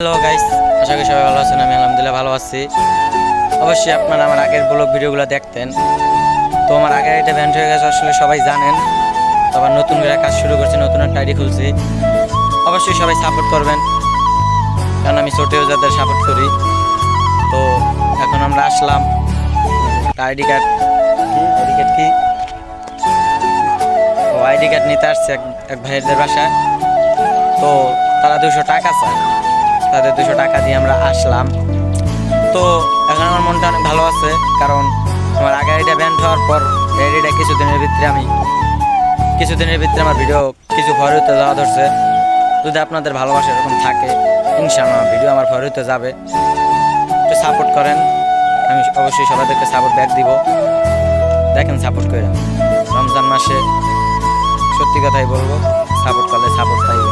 Hello guys আশা করি সবাই ভালো আছেন, আমি আলহামদুলিল্লাহ ভালো আছি। অবশ্যই আপনারা আমার আগের ব্লগ ভিডিওগুলো দেখতেন। তো আমার আগের একটা ব্যান্ড হয়ে গেছে, আসলে সবাই জানেন। আবার নতুন করে কাজ শুরু করছি, নতুন একটা আইডি খুলছি। অবশ্যই সবাই সাপোর্ট করবেন, কারণ আমি ছোটেও যাদের সাপোর্ট করি। তো এখন আমরা আসলাম। আইডি কার্ড কি? আইডি কার্ড কি? ও আইডি কার্ড নিতে আসছে এক ভাইয়েরদের বাসায়। তো তারা দুশো টাকা চায়। তাদের দুশো টাকা দিয়ে আমরা আসলাম। তো এখন আমার মনটা অনেক ভালো আছে, কারণ আমার আগে এটা ব্যান্ড হওয়ার পর এটা কিছুদিনের ভিতরে আমি কিছুদিনের ভিতরে আমার ভিডিও কিছু ফরিতে যাওয়া ধরছে। যদি আপনাদের ভালোবাসা এরকম থাকে, ইনশাআল্লাহ ভিডিও আমার ফরিতে যাবে। একটু সাপোর্ট করেন, আমি অবশ্যই সবাইদেরকে সাপোর্ট ব্যাক দিব। দেখেন সাপোর্ট করে রমজান মাসে সত্যি কথাই বলব সাপোর্ট করলে সাপোর্ট পাইবে।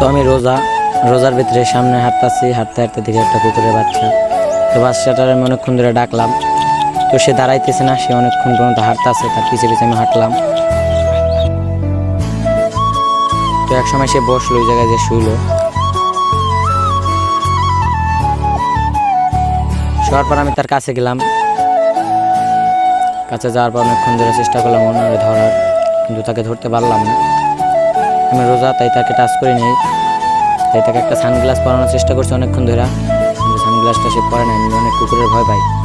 তো আমি রোজা, রোজার ভিতরে সামনে হাঁটতাছি, হাঁটতে হাঁটতে দেখি একটা কুকুরের বাচ্চা। তো বাচ্চাটার আমি অনেকক্ষণ ধরে ডাকলাম। তো সে দাঁড়াইতেছে না, সে অনেকক্ষণ পর্যন্ত হাঁটতাছে, তার পিছে পিছে আমি হাঁটলাম। তো এক সময় সে বসল, ওই জায়গায় যে শুইলো। শোয়ার পর আমি তার কাছে গেলাম। কাছে যাওয়ার পর অনেকক্ষণ ধরে চেষ্টা করলাম ওনারে ধরার, কিন্তু তাকে ধরতে পারলাম না। আমি রোজা, তাই তাকে টাচ করে নেই। তাই তাকে একটা সানগ্লাস পরানোর চেষ্টা করছি অনেকক্ষণ ধরে। সানগ্লাসটা সে পরে নেয় আমি অনেক কুকুরের ভয় পাই।